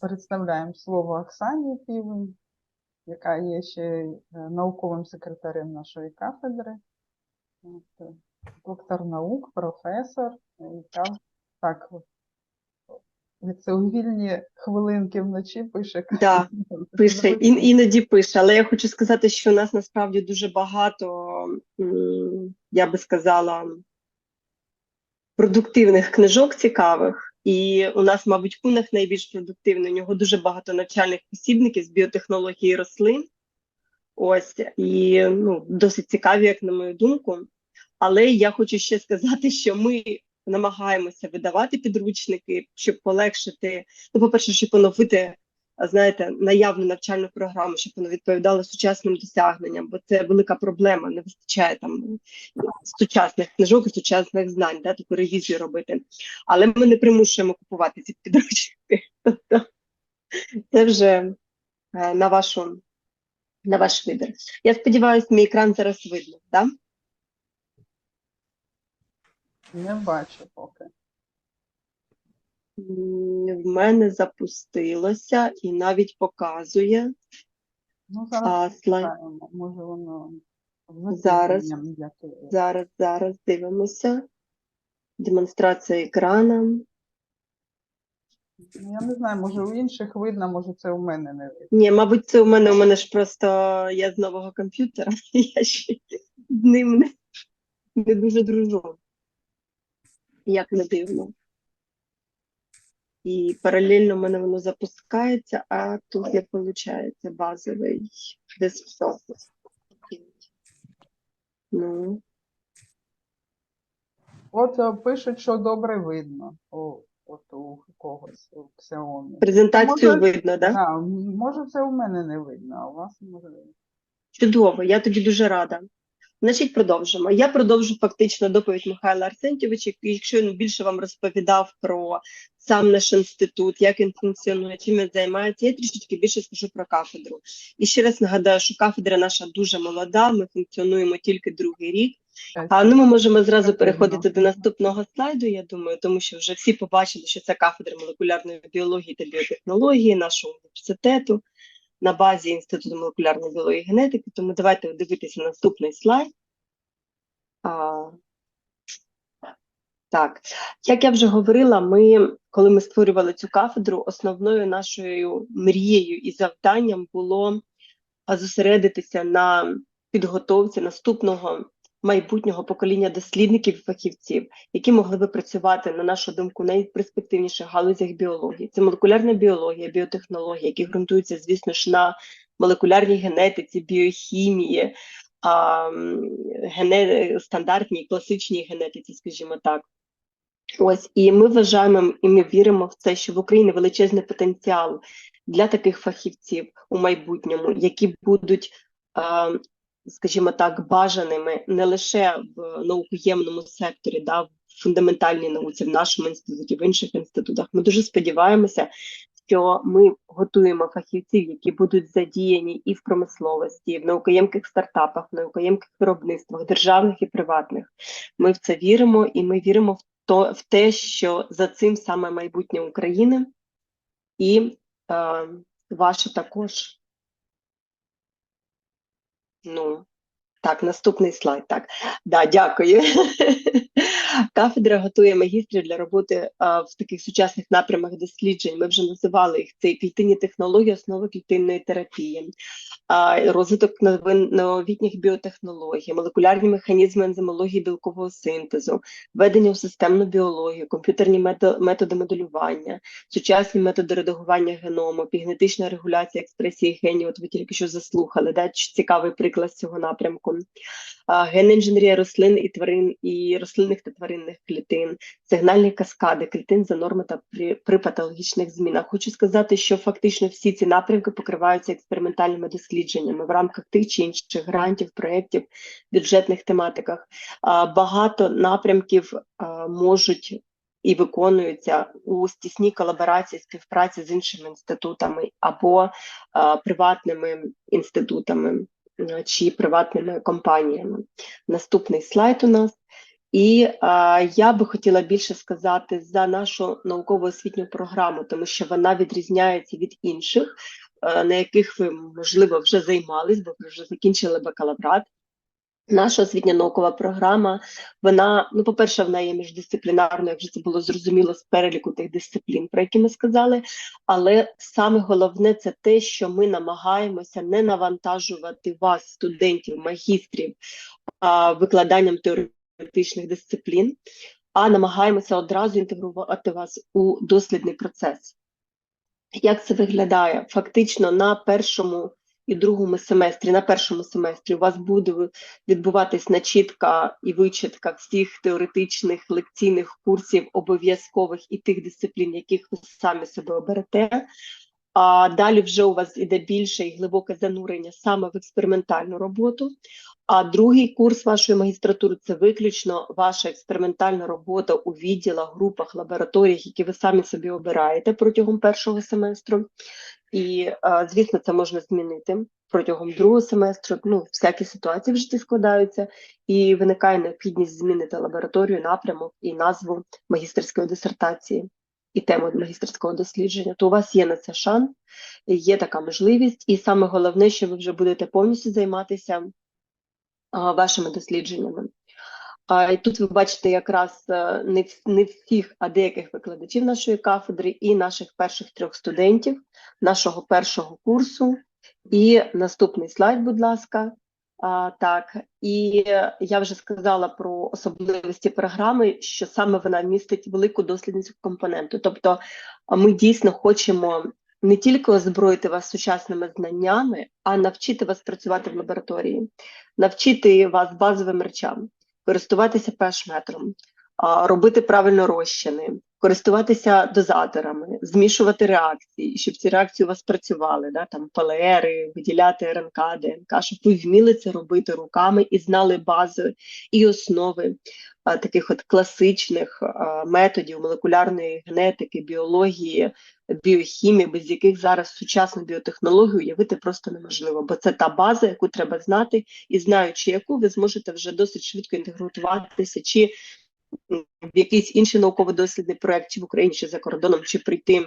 представляємо слово Оксані Півень, яка є ще е, науковим секретарем нашої кафедри. Е, Доктор наук, професор, е, яка так як це у вільні хвилинки вночі пише. Да, Пише, ін, іноді пише, але я хочу сказати, що у нас насправді дуже багато, я би сказала, продуктивних книжок цікавих. І у нас, мабуть, кунах найбільш продуктивний. У нього дуже багато навчальних посібників з біотехнології рослин. Ось і ну, досить цікаві, як на мою думку. Але я хочу ще сказати, що ми намагаємося видавати підручники, щоб полегшити, ну, по-перше, щоб поновити знаєте, наявну навчальну програму, щоб вона відповідала сучасним досягненням, бо це велика проблема. Не вистачає там сучасних книжок і сучасних знань, да, таку ревізію робити. Але ми не примушуємо купувати ці підручники. Тобто це вже е, на вашу на ваш вибір. Я сподіваюся, мій екран зараз видно, так? Да? Не бачу поки. В мене запустилося і навіть показує Ну, зараз а, слайд. Може воно Зараз. Зараз, зараз дивимося. Демонстрація екрану. Ну, Я не знаю, може у інших видно, може це у мене не видно. Ні, мабуть, це у мене, у мене ж просто я з нового комп'ютера, я ще з ним не, не дуже дружу. Як не дивно. І паралельно в мене воно запускається, а тут як виходить базовий десктоп. Ну, От е, пишуть, що добре видно. О, от у когось, у Xiaomi. презентацію Може- видно, так? Да? Да, може це у мене не видно, а у вас може видно. Чудово, я тобі дуже рада. Значить, продовжимо. Я продовжу фактично доповідь Михайла Арсентьовича, який щойно більше вам розповідав про сам наш інститут, як він функціонує, чим він займається. Я трішечки більше скажу про кафедру. І ще раз нагадаю, що кафедра наша дуже молода, ми функціонуємо тільки другий рік. А ну ми можемо зразу переходити до наступного слайду, я думаю, тому що вже всі побачили, що це кафедра молекулярної біології та біотехнології нашого університету на базі Інституту молекулярної біології генетики. Тому давайте дивитися наступний слайд. А, так, як я вже говорила, ми, коли ми створювали цю кафедру, основною нашою мрією і завданням було зосередитися на підготовці наступного майбутнього покоління дослідників і фахівців, які могли би працювати, на нашу думку, найперспективніших галузях біології. Це молекулярна біологія, біотехнологія, які ґрунтуються, звісно ж, на молекулярній генетиці, біохімії, а, гене... стандартній класичній генетиці, скажімо так. Ось і ми вважаємо і ми віримо в це, що в Україні величезний потенціал для таких фахівців у майбутньому, які будуть, скажімо так, бажаними не лише в наукоємному секторі, да, в фундаментальній науці, в нашому інституті, в інших інститутах. Ми дуже сподіваємося, що ми готуємо фахівців, які будуть задіяні і в промисловості, і в наукоємких стартапах, в наукоємких виробництвах, державних і приватних. Ми в це віримо, і ми віримо в то в те, що за цим саме майбутнє України, і е, ваше також. Ну, так, наступний слайд. Так, да, дякую. Кафедра готує магістрів для роботи а, в таких сучасних напрямах досліджень. Ми вже називали їх це клітинні технології, основи клітинної терапії, розвиток новітніх біотехнологій, молекулярні механізми ензимології білкового синтезу, введення у системну біологію, комп'ютерні методи моделювання, сучасні методи редагування геному, пігнетична регуляція експресії генів. От ви тільки що заслухали, да? цікавий приклад цього напрямку. А, Генна інженерія рослин і тварин і рослинних та тваринних клітин, сигнальні каскади клітин за норми та при, при патологічних змінах. Хочу сказати, що фактично всі ці напрямки покриваються експериментальними дослідженнями в рамках тих чи інших грантів, проєктів, бюджетних тематиках. Багато напрямків можуть і виконуються у стісній колаборації співпраці з іншими інститутами або приватними інститутами чи приватними компаніями. Наступний слайд у нас. І а, я би хотіла більше сказати за нашу науково-освітню програму, тому що вона відрізняється від інших, на яких ви, можливо, вже займались, бо ви вже закінчили бакалаврат. Наша освітня наукова програма, вона, ну, по-перше, вона є міждисциплінарною, як вже це було зрозуміло з переліку тих дисциплін, про які ми сказали. Але саме головне це те, що ми намагаємося не навантажувати вас, студентів, магістрів, викладанням теоретичних дисциплін, а намагаємося одразу інтегрувати вас у дослідний процес. Як це виглядає? Фактично на першому і другому семестрі, на першому семестрі у вас буде відбуватись начітка і вичитка всіх теоретичних лекційних курсів обов'язкових і тих дисциплін, яких ви самі себе оберете. А далі вже у вас іде більше і глибоке занурення саме в експериментальну роботу. А другий курс вашої магістратури це виключно ваша експериментальна робота у відділах, групах, лабораторіях, які ви самі собі обираєте протягом першого семестру. І, звісно, це можна змінити протягом другого семестру. Ну, всякі ситуації в житті складаються, і виникає необхідність змінити лабораторію, напрямок і назву магістерської дисертації і тему магістерського дослідження. То у вас є на це шанс, є така можливість, і саме головне, що ви вже будете повністю займатися вашими дослідженнями. І тут ви бачите якраз е, не всіх, а деяких викладачів нашої кафедри і наших перших трьох студентів нашого першого курсу. І наступний слайд, будь ласка. А, так, і я вже сказала про особливості програми, що саме вона містить велику дослідницьку компоненту. Тобто, ми дійсно хочемо не тільки озброїти вас сучасними знаннями, а навчити вас працювати в лабораторії, навчити вас базовим речам, користуватися pH-метром, а, робити правильно розчини, користуватися дозаторами, змішувати реакції, щоб ці реакції у вас працювали, да, там ПЛРи, виділяти РНК, ДНК, щоб ви вміли це робити руками і знали бази і основи а, таких от класичних а, методів молекулярної генетики, біології, біохімії, без яких зараз сучасну біотехнологію уявити просто неможливо, бо це та база, яку треба знати, і знаючи яку, ви зможете вже досить швидко інтегруватися чи в якийсь інший науково-дослідний проект, чи в Україні, чи за кордоном, чи прийти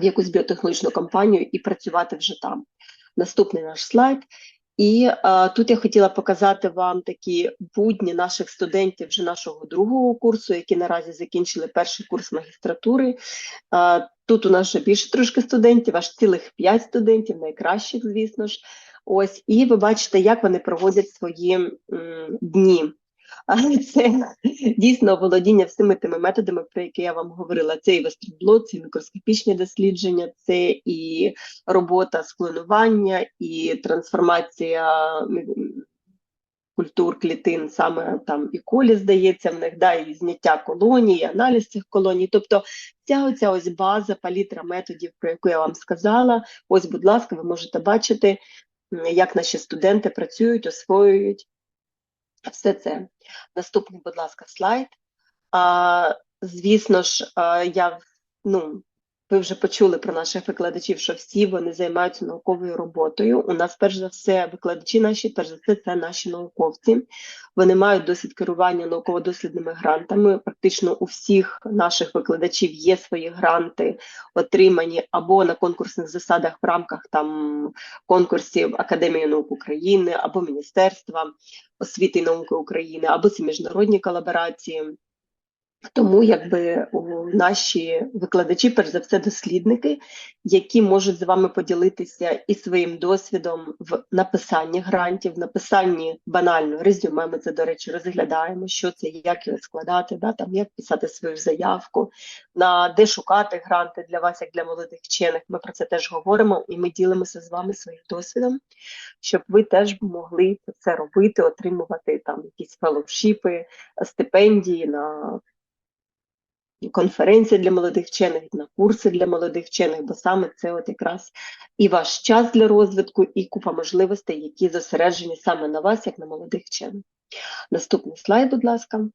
в якусь біотехнологічну компанію і працювати вже там. Наступний наш слайд. І а, тут я хотіла показати вам такі будні наших студентів вже нашого другого курсу, які наразі закінчили перший курс магістратури. А, тут у нас вже більше трошки студентів, аж цілих п'ять студентів, найкращих, звісно ж. Ось, і ви бачите, як вони проводять свої м, дні. Але це дійсно володіння всіми тими методами, про які я вам говорила. Це і вестерблот, це і мікроскопічні дослідження, це і робота з клонування, і трансформація культур клітин, саме там і колі, здається, в них, да, і зняття колоній, аналіз цих колоній. Тобто ця оця ось база, палітра методів, про яку я вам сказала. Ось, будь ласка, ви можете бачити, як наші студенти працюють, освоюють все це. Наступний, будь ласка, слайд. А, звісно ж, я ну, ви вже почули про наших викладачів, що всі вони займаються науковою роботою. У нас, перш за все, викладачі наші, перш за все, це наші науковці. Вони мають досвід керування науково-дослідними грантами. Практично у всіх наших викладачів є свої гранти, отримані або на конкурсних засадах в рамках там конкурсів Академії наук України або Міністерства освіти і науки України, або це міжнародні колаборації. Тому якби наші викладачі, перш за все, дослідники, які можуть з вами поділитися і своїм досвідом в написанні грантів, в написанні банально резюме. Ми це, до речі, розглядаємо, що це, як його складати, да, там, як писати свою заявку, на де шукати гранти для вас, як для молодих вчених. Ми про це теж говоримо, і ми ділимося з вами своїм досвідом, щоб ви теж могли це робити, отримувати там якісь феллowшіпи, стипендії на конференції для молодих вчених, на курси для молодих вчених, бо саме це от якраз і ваш час для розвитку, і купа можливостей, які зосереджені саме на вас, як на молодих вчених. Наступний слайд, будь ласка.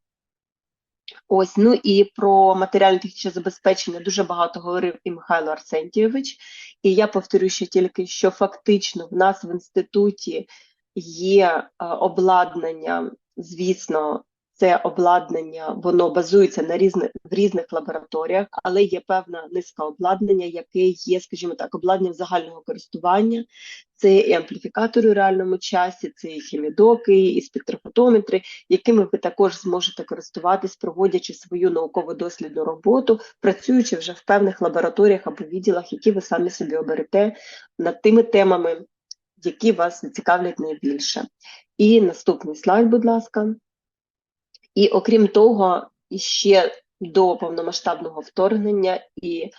Ось, ну і про матеріально-технічне забезпечення дуже багато говорив і Михайло Арсентійович. І я повторю ще тільки, що фактично в нас в інституті є е, обладнання, звісно, це обладнання, воно базується на різних в різних лабораторіях, але є певна низка обладнання, яке є, скажімо так, обладнанням загального користування. Це і ампліфікатори у реальному часі, це і хімідоки, і спектрофотометри, якими ви також зможете користуватись, проводячи свою науково-дослідну роботу, працюючи вже в певних лабораторіях або відділах, які ви самі собі оберете над тими темами, які вас зацікавлять найбільше. І наступний слайд, будь ласка. І окрім того, ще до повномасштабного вторгнення і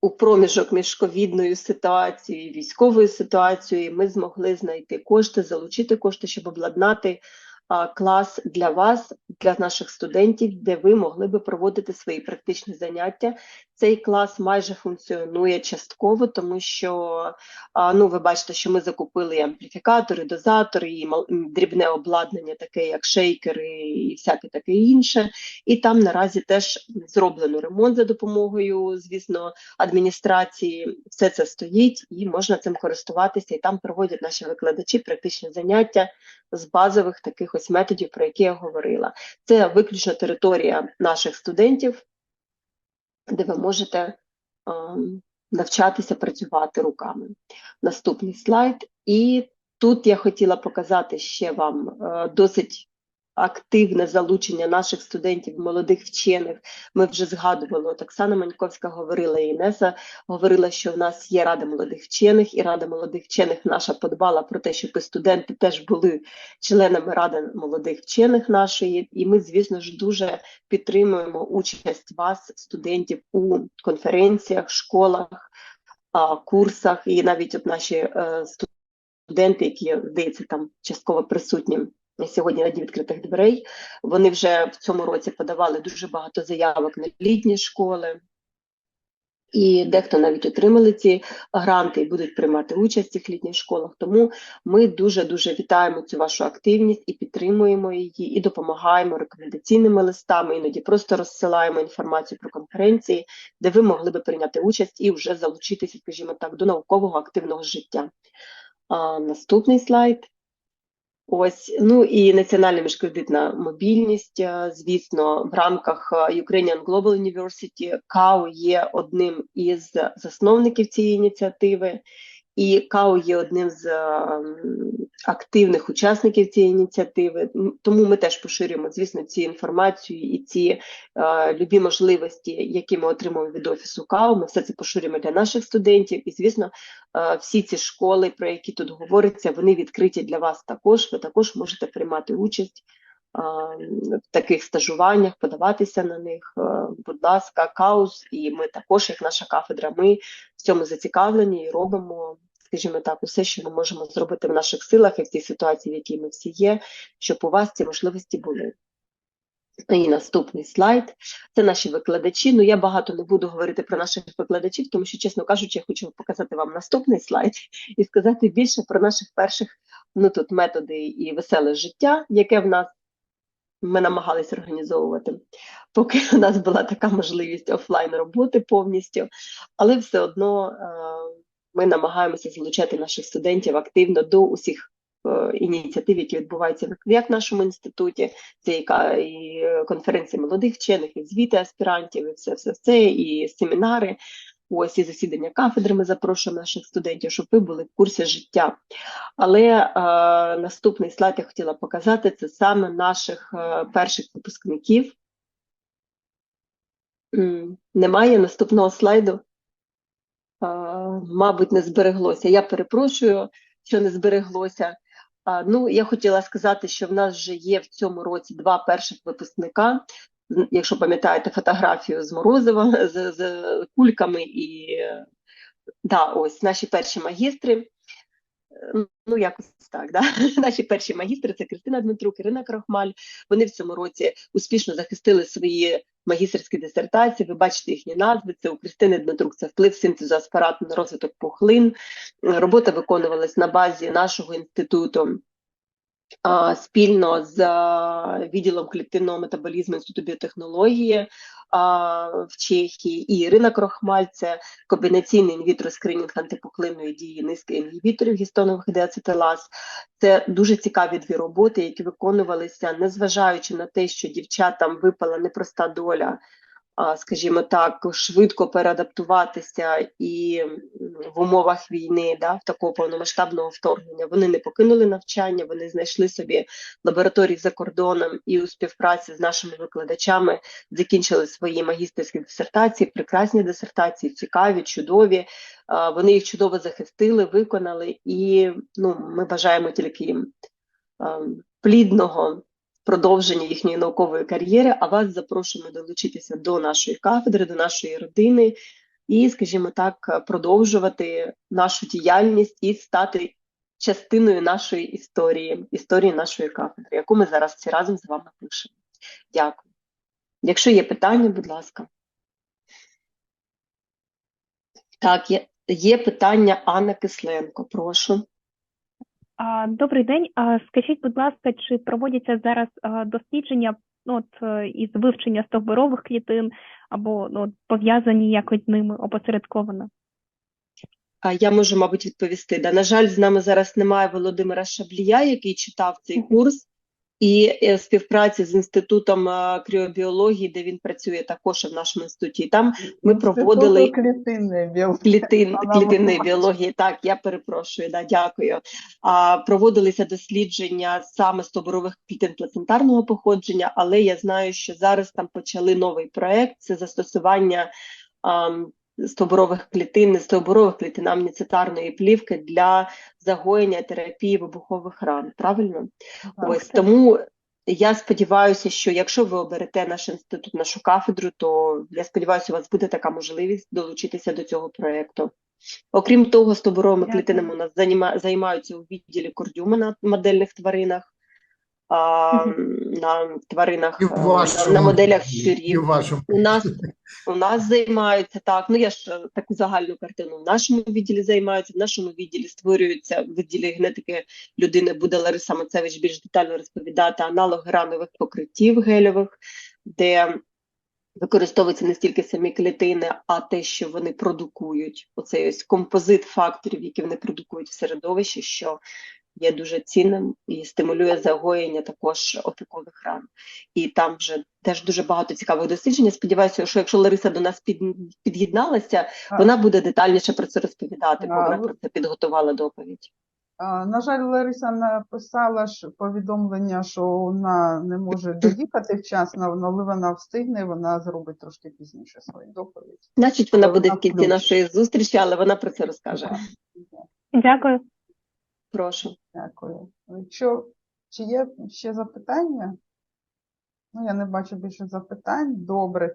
у проміжок між ковідною ситуацією і військовою ситуацією ми змогли знайти кошти, залучити кошти, щоб обладнати а, клас для вас, для наших студентів, де ви могли би проводити свої практичні заняття. Цей клас майже функціонує частково, тому що ну, ви бачите, що ми закупили і ампліфікатори, дозатори, і дрібне обладнання, таке як шейкери і всяке таке інше. І там наразі теж зроблено ремонт за допомогою, звісно, адміністрації. Все це стоїть і можна цим користуватися. І там проводять наші викладачі практичні заняття з базових таких ось методів, про які я говорила. Це виключно територія наших студентів, де ви можете ем, навчатися працювати руками. Наступний слайд. І тут я хотіла показати ще вам е, досить активне залучення наших студентів, молодих вчених. Ми вже згадували, Оксана Маньковська говорила, і Інеса говорила, що в нас є Рада молодих вчених, і Рада молодих вчених наша подбала про те, щоб студенти теж були членами Ради молодих вчених нашої. І ми, звісно ж, дуже підтримуємо участь вас, студентів, у конференціях, школах, курсах, і навіть от наші е, студенти, які здається там частково присутні сьогодні на Дні відкритих дверей. Вони вже в цьому році подавали дуже багато заявок на літні школи. І дехто навіть отримали ці гранти і будуть приймати участь в цих літніх школах. Тому ми дуже дуже вітаємо цю вашу активність і підтримуємо її, і допомагаємо рекомендаційними листами. Іноді просто розсилаємо інформацію про конференції, де ви могли би прийняти участь і вже залучитися, скажімо так, до наукового активного життя. А, наступний слайд. Ось, ну і національна міжкредитна мобільність, е, звісно, в рамках е, Ukrainian Global University КАУ є одним із засновників цієї ініціативи, і КАУ є одним з е, активних учасників цієї ініціативи. Тому ми теж поширюємо, звісно, ці інформацію і ці е, любі можливості, які ми отримуємо від офісу КАУ. Ми все це поширюємо для наших студентів. І, звісно, е, всі ці школи, про які тут говориться, вони відкриті для вас також. Ви також можете приймати участь в таких стажуваннях, подаватися на них. Е, Будь ласка, каус, і ми також, як наша кафедра, ми в цьому зацікавлені і робимо. Скажімо так, усе, що ми можемо зробити в наших силах і в цій ситуації, в якій ми всі є, щоб у вас ці можливості були. І наступний слайд. Це наші викладачі. Ну я багато не буду говорити про наших викладачів, тому що, чесно кажучи, я хочу показати вам наступний слайд і сказати більше про наших перших ну тут методи і веселе життя, яке в нас ми намагалися організовувати, поки у нас була така можливість офлайн роботи повністю, але все одно е, ми намагаємося залучати наших студентів активно до усіх е, ініціатив, які відбуваються як в нашому інституті, це яка і конференції молодих вчених, і звіти аспірантів, і все, все, все, і семінари. Ось і засідання кафедри ми запрошуємо наших студентів, щоб ви були в курсі життя. Але е, наступний слайд я хотіла показати це саме наших е, перших випускників. М, Немає наступного слайду. Е, мабуть, не збереглося. Я перепрошую, що не збереглося. А, ну, я хотіла сказати, що в нас вже є в цьому році два перших випускника. Якщо пам'ятаєте фотографію з Морозова з, з кульками і да, ось наші перші магістри. Ну, якось так, да? Наші перші магістри це Кристина Дмитрук, Ірина Крахмаль. Вони в цьому році успішно захистили свої магістерські дисертації. Ви бачите їхні назви. Це у Кристини Дмитрук це вплив синтезу аспарату на розвиток пухлин. Робота виконувалась на базі нашого інституту. Спільно з відділом клітинного метаболізму Інституту біотехнології в Чехії, і Ірина Крохмаль, це комбінаційний інвітро скринінг антипухлинної дії низки інгібіторів гістонових деацетилаз. Це дуже цікаві дві роботи, які виконувалися, незважаючи на те, що дівчатам випала непроста доля, скажімо так, швидко переадаптуватися і в умовах війни, да, такого повномасштабного вторгнення. Вони не покинули навчання, вони знайшли собі лабораторії за кордоном і у співпраці з нашими викладачами закінчили свої магістерські дисертації, прекрасні дисертації, цікаві, чудові. Вони їх чудово захистили, виконали, і ну, ми бажаємо тільки їм плідного продовження їхньої наукової кар'єри, а вас запрошуємо долучитися до нашої кафедри, до нашої родини і, скажімо так, продовжувати нашу діяльність і стати частиною нашої історії, історії нашої кафедри, яку ми зараз всі разом з вами пишемо. Дякую. Якщо є питання, будь ласка. Так, є, є питання Анна Кисленко, прошу. Добрий день. Скажіть, будь ласка, чи проводяться зараз дослідження ну, от, е, із вивчення стовбурових клітин або ну, от, пов'язані якось ними опосередковано? Я можу, мабуть, відповісти. Да, на жаль, з нами зараз немає Володимира Шаблія, який читав цей курс, і е, співпраці з інститутом е, кріобіології, де він працює також в нашому інституті. І Там ми проводили клітинної біології. клітин, клітинної біології. Так, я перепрошую, да, дякую. А, проводилися дослідження саме стовбурових клітин плацентарного походження, але я знаю, що зараз там почали новий проект. Це застосування ам, стовбурових клітин, стовбурових клітин амніцитарної плівки для загоєння терапії вибухових ран. Правильно? Так. Ось тому я сподіваюся, що якщо ви оберете наш інститут, нашу кафедру, то я сподіваюся, у вас буде така можливість долучитися до цього проєкту. Окрім того, стовбуровими Дякую. клітинами у нас займаються у відділі кордюма на модельних тваринах, а, на тваринах, І е, вашому, на моделях щурів. У нас у нас займаються так. Ну я ж е, таку загальну картину в нашому відділі займаються. В нашому відділі створюються в відділі генетики людини. Буде Лариса Мацевич більш детально розповідати аналоги ранових покриттів гельових, де використовуються не стільки самі клітини, а те, що вони продукують. Оцей ось композит факторів, які вони продукують в середовищі, що є дуже цінним і стимулює загоєння також опікових ран. І там вже теж дуже багато цікавих досліджень. Я Сподіваюся, що якщо Лариса до нас під, під'єдналася, вона буде детальніше про це розповідати, бо А, вона про це підготувала доповідь. А, На жаль, Лариса написала ж повідомлення, що вона не може доїхати вчасно, але вона встигне, вона зробить трошки пізніше свою доповідь. Значить, вона буде в кінці нашої зустрічі, але вона про це розкаже. Дякую. Прошу. Дякую. Якщо чи є ще запитання? Ну, я не бачу більше запитань. Добре.